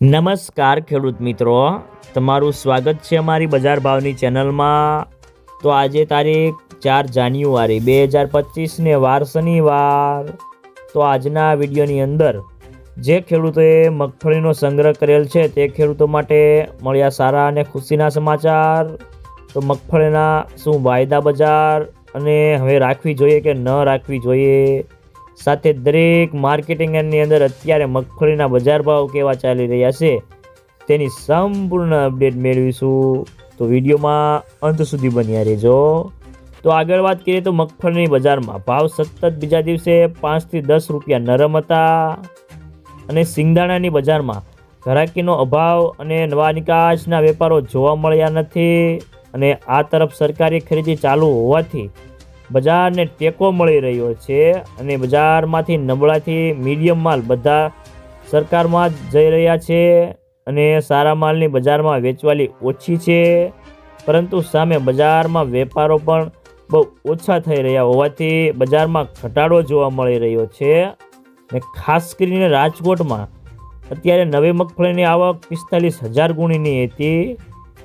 નમસ્કાર ખેડૂત મિત્રો. તમારું સ્વાગત છે અમારી બજાર ભાવની ચેનલમાં. તો આજે તારીખ ચાર જાન્યુઆરી બે હજાર પચીસને વાર શનિવાર. તો આજના વિડીયોની અંદર જે ખેડૂતોએ મગફળીનો સંગ્રહ કરેલ છે તે ખેડૂતો માટે મળ્યા સારા અને ખુશીના સમાચાર. તો મગફળીના શું વાયદા બજાર? અને હવે રાખવી જોઈએ કે ન રાખવી જોઈએ? સાથે દરેક માર્કેટિંગ યાર્ડની અંદર અત્યારે મગફળીના બજાર ભાવ કેવા ચાલી રહ્યા છે, તેની સંપૂર્ણ અપડેટ મેળવીશું. તો વિડીયોમાં અંત સુધી બન્યા રહેજો. તો આગળ વાત કરીએ તો મગફળીની બજારમાં ભાવ સતત બીજા દિવસે પાંચથી દસ રૂપિયા નરમ હતા. અને સિંગદાણાની બજારમાં ઘરાકીનો અભાવ અને નવા નિકાસના વેપારો જોવા મળ્યા નથી. અને આ તરફ સરકારી ખરીદી ચાલુ હોવાથી બજારને ટેકો મળી રહ્યો છે અને બજારમાંથી નબળાથી મીડિયમ માલ બધા સરકારમાં જ જઈ રહ્યા છે અને સારા માલની બજારમાં વેચવાલી ઓછી છે. પરંતુ સામે બજારમાં વેપારો પણ બહુ ઓછા થઈ રહ્યા હોવાથી બજારમાં ઘટાડો જોવા મળી રહ્યો છે. ને ખાસ કરીને રાજકોટમાં અત્યારે નવી મગફળીની આવક પિસ્તાલીસ હજાર ગુણીની હતી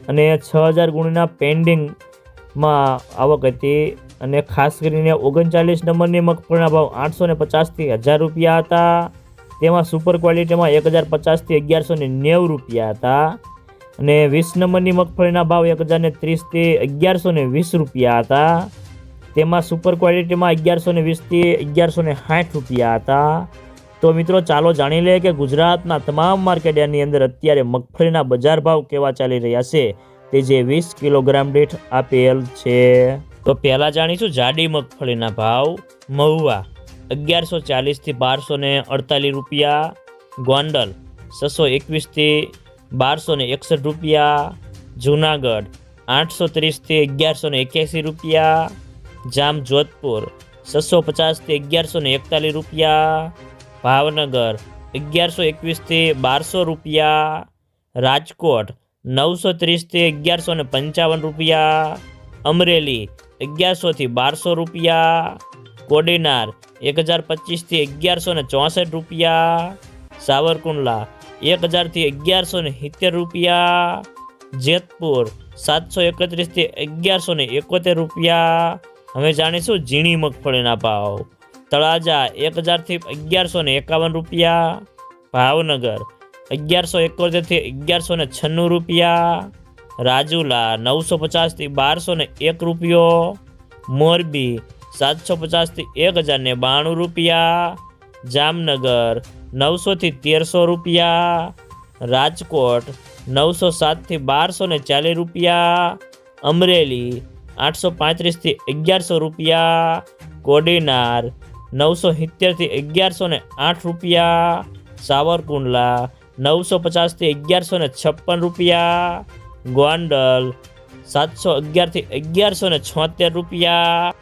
અને છ હજાર ગુણીના પેન્ડિંગમાં આવક હતી. અને ખાસ કરીને ઓગણચાલીસ નંબરની મગફળીના ભાવ આઠસો ને પચાસથી હજાર રૂપિયા હતા. તેમાં સુપર ક્વોલિટીમાં એક હજાર પચાસથી અગિયારસો ને નેવું રૂપિયા હતા. અને વીસ નંબરની મગફળીના ભાવ એક હજાર ને ત્રીસથી અગિયારસો ને વીસ રૂપિયા હતા. તેમાં સુપર ક્વોલિટીમાં અગિયારસો ને વીસથી અગિયારસો ને સાઠ રૂપિયા હતા. તો મિત્રો, ચાલો જાણી લઈએ કે ગુજરાતના તમામ માર્કેટની અંદર અત્યારે મગફળીના બજાર ભાવ કેવા ચાલી રહ્યા છે. તે જે વીસ કિલોગ્રામ દીઠ આપેલ છે. તો પહેલાં જાણીશું જાડી મગફળીના ભાવ. મહુવા, અગિયારસો ચાલીસથી બારસો ને અડતાલીસ રૂપિયા. ગોંડલ, છસો એકવીસથી બારસો ને એકસઠ રૂપિયા. જુનાગઢ, આઠસો ત્રીસથી અગિયારસો ને એક્યાસી રૂપિયા. જામ જોધપુર છસો પચાસથી અગિયારસો ને એકતાલીસ રૂપિયા. ભાવનગર, અગિયારસો એકવીસથી બારસો રૂપિયા. રાજકોટ, નવસો ત્રીસથી અગિયારસો ને પંચાવન રૂપિયા. અમરેલી અગિયારસોથી બારસો રૂપિયા. કોડીનાર એક હજાર પચીસથી અગિયારસો ને ચોસઠ રૂપિયા. સાવરકુંડલા એક હજારથી અગિયારસો ને સિત્તેર રૂપિયા. જેતપુર સાતસો એકત્રીસથી અગિયારસો ને એકોતેર રૂપિયા. હવે જાણીશું ઝીણી મગફળીના ભાવ. તળાજા એક હજારથી અગિયારસો ને એકાવન રૂપિયા. ભાવનગર અગિયારસો એકોતેરથી અગિયારસો ને છન્નું રૂપિયા. રાજુલા નવસો પચાસથી બારસો ને એક રૂપિયો, મોરબી સાતસો પચાસથી એક હજાર ને બાણું રૂપિયા, જામનગર નવસોથી તેરસો રૂપિયા, રાજકોટ નવસો સાતથી બારસો ને ચાલીસ રૂપિયા, અમરેલી આઠસો પાંત્રીસથી અગિયારસો રૂપિયા, કોડીનાર નવસો સિત્તેરથી અગિયારસો ને આઠ રૂપિયા, સાવરકુંડલા નવસો પચાસથી અગિયારસો ને છપ્પન રૂપિયા ગોંડલ સાતસો અગિયારથી અગિયારસો ને છોતેર રૂપિયા.